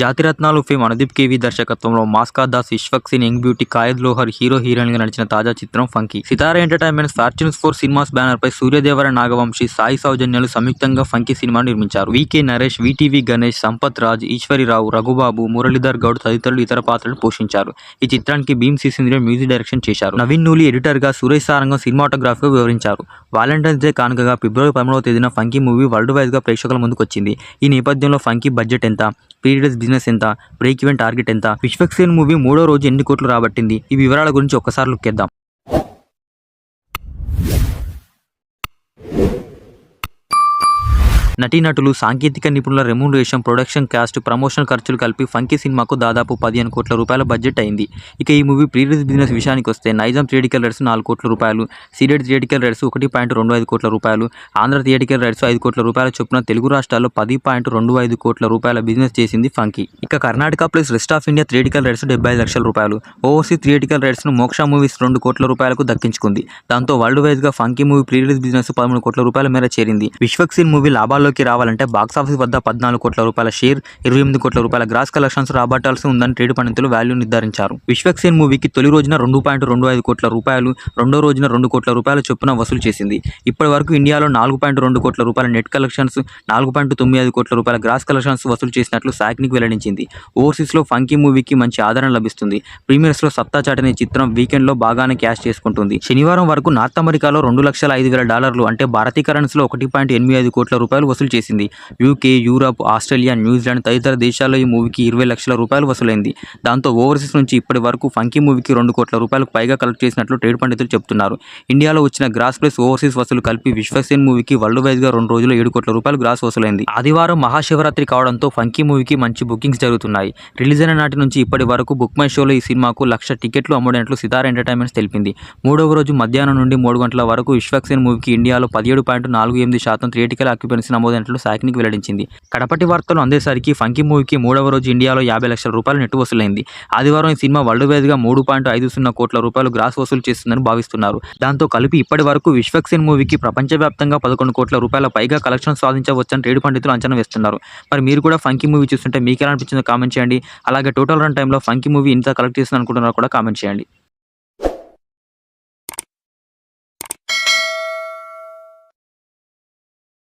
జాతిరత్నాలు fame Anudeep KV దర్శకత్వంలో మాస్కా Das Vishwak Sen young beauty Kayadu Lohar hero హీరోయిన్గా నడిచిన తాజా చిత్రం Funky. Sithara Entertainment Fortunes Four Cinemas banner పై సూర్యదేవర నాగవంశి సాయి సౌజన్యాలు సంయుక్తంగా ఫంకీ సినిమా నిర్మించారు. వికే నరేష్ విటీవీ గణేష్ సంపత్ రాజ్ ఈశ్వరిరావు రఘుబాబు మురళీధర్ గౌడ్ తదితరులు ఇతర పాత్రలు పోషించారు. ఈ చిత్రానికి భీమ్ సిసింద్రియ మ్యూజిక్ డైరెక్షన్ చేశారు. నవీన్ నూలి ఎడిటర్గా సురేష్ సారంగం సినిమాటోగ్రఫీగా వివరించారు. వాలంటైన్స్ డే కానుకగా ఫిబ్రవరి పదమూడవ తేదీన ఫంకీ మూవీ వరల్డ్ వైడ్గా ప్రేక్షకుల ముందుకు వచ్చింది ఈ నేపథ్యంలో ఫంకీ బడ్జెట్ ఎంత? పీరియడ్స్ బిజినెస్ ఎంత? బ్రేక్ ఈవెన్ టార్గెట్ ఎంత? విశ్వక్సేన్ మూవీ మూడో రోజు ఎన్ని కోట్లు రాబట్టింది? ఈ వివరాల గురించి ఒక్కసారి లుక్ చేద్దాం నటీనటులు సాంకేతిక నిపుణుల రెమ్యూనరేషన్ ప్రొడక్షన్ కాస్ట్ ప్రమోషన్ ఖర్చులు కలిపి ఫంకీ సినిమాకు దాదాపు పదిహేను కోట్ల రూపాయల బడ్జెట్ అయింది. ఇక ఈ మూవీ ప్రీరియస్ బిజినెస్ విషయానికి వస్తే నైజాం థియేటికల్ రైట్స్ నాలుగు కోట్ల రూపాయలు సీడెడ్ థియేటికల్ రైట్స్ ఒకటి పాయింట్ రెండు ఐదు కోట్ల రూపాయలు ఆంధ్ర థియేటికల్ రైట్స్ ఐదు కోట్ల రూపాయల చొప్పున తెలుగు రాష్ట్రాల్లో పది పాయింట్ రెండు ఐదు కోట్ల రూపాయల బిజినెస్ చేసింది ఫంకీ ఇక Karnataka plus rest of India theatrical rights డెబ్బై ఐదు లక్షల రూపాయలు ఓవర్సీస్ థియేటికల్ రైట్స్ను మోక్ష మూవీస్ రెండు కోట్ల రూపాయలకు దక్కించుకుంది. దాంతో వరల్డ్ వైజ్గా Funky movie pre release business పదమూడు కోట్ల రూపాయల మేర చేరింది. విశ్వక్సేన్ మూవీ లాభాల్లోకి రావాలంటే బాక్సాఫీస్ వద్ద పద్నాలుగు కోట్ల రూపాయల షేర్ ఇరవై ఎనిమిది కోట్ల రూపాయల గ్రాస్ కలెక్షన్స్ రాబట్టాల్సి ఉందని ట్రేడ్ పండితులు వాల్యూ నిర్ధారించారు. విశ్వక్సేన్ మూవీకి తొలి రోజున రెండు పాయింట్ రెండు ఐదు కోట్ల రూపాయలు రెండో రోజున రెండు కోట్ల రూపాయల చొప్పున వసూలు చేసింది. ఇప్పటి వరకు ఇండియాలో నాలుగు పాయింట్ రెండు కోట్ల రూపాయల నెట్ కలెక్షన్స్ నాలుగు పాయింట్ తొమ్మిది ఐదు కోట్ల రూపాయల గ్రాస్ కలెక్షన్స్ వసూలు చేసినట్లు సాక్నిక్ వెల్లడించింది. ఓవర్సీస్లో ఫంకీ మూవీకి మంచి ఆదరణ లభిస్తుంది. ప్రీమియర్స్లో సత్తా చాటనే చిత్రం వీకెండ్లో బాగానే క్యాష్ చేసుకుంటుంది. శనివారం వరకు నార్త్ అమెరికాలో రెండు లక్షల ఐదు వేల డాలర్లు అంటే భారతీయ కరెన్సీలో ఒకటి పాయింట్ ఎనిమిది ఐదు కోట్ల రూపాయలు వసూలు చేసింది. యూకే యూరప్ ఆస్ట్రేలియా న్యూజిలాండ్ తదితర దేశాల్లో ఈ మూవీకి ఇరవై లక్షల రూపాయలు వసూలైంది. దాంతో ఓవర్సీస్ నుంచి ఇప్పటి వరకు ఫంకీ మూవీకి రెండు కోట్ల రూపాయలకు పైగా కలెక్ట్ చేసినట్లు ట్రేడ్ పండితులు చెబుతున్నారు. ఇండియాలో వచ్చిన గ్రాస్ ప్లస్ ఓవర్సీస్ వసూలు కలిపి విశ్వసేన్ మూవీకి వరల్డ్ వైజ్గా రెండు రోజుల్లో ఏడు కోట్ల రూపాయలు గ్రాస్ వసూలైంది. ఆదివారం మహాశివరాత్రి కావడంతో ఫంకీ మూవీకి మంచి బుకింగ్స్ జరుగుతున్నాయి. రిలీజ్ అయిన నాటి నుంచి ఇప్పటి వరకు బుక్ మై షోలో ఈ సినిమాకు లక్ష టికెట్లు అమ్ముడినట్లు సితార్ ఎంటర్టైన్మెంట్స్ తెలిపింది. మూడవ రోజు మధ్యాహ్నం నుండి మూడు గంటల వరకు విశ్వక్సేన్ మూవీకి ఇండియాలో పదిహేడు పాయింట్ నాలుగు ఎనిమిది శాతం థియేటికల్ ఆక్యుపెన్సీ నమోదైనట్లు సాకినికి వెల్లడించింది. కడపటి వార్తలు అందేసరికి ఫంకీ మూవీకి మూడవ రోజు ఇండియాలో యాభై లక్షల రూపాయలు నెట్టు వసూలైంది. ఆదివారం ఈ సినిమా వరల్డ్ వైజ్గా మూడు పాయింట్ ఐదు సున్నా కోట్ల రూపాయలు గ్రాస్ వసూలు చేస్తుందని భావిస్తున్నారు. దాంతో కలిపి ఇప్పటి వరకు విశ్వక్సేన్ మూవీకి ప్రపంచవ్యాప్తంగా పదకొండు కోట్ల రూపాయల పైగా కలెక్షన్ సాధించవచ్చని ట్రేడ్ పండితులు అంచనా వేస్తున్నారు. మరి మీరు కూడా ఫంకీ మూవీ చూస్తుంటే మీకు ఎలా అనిపించిందో కామెంట్ చేయండి. అలాగే టోటల్ రన్ టైంలో ఫంకీ మూవీ ఇంత కలెక్ట్ చేస్తుంది అనుకుంటున్నారో కూడా కామెంట్ చేయండి.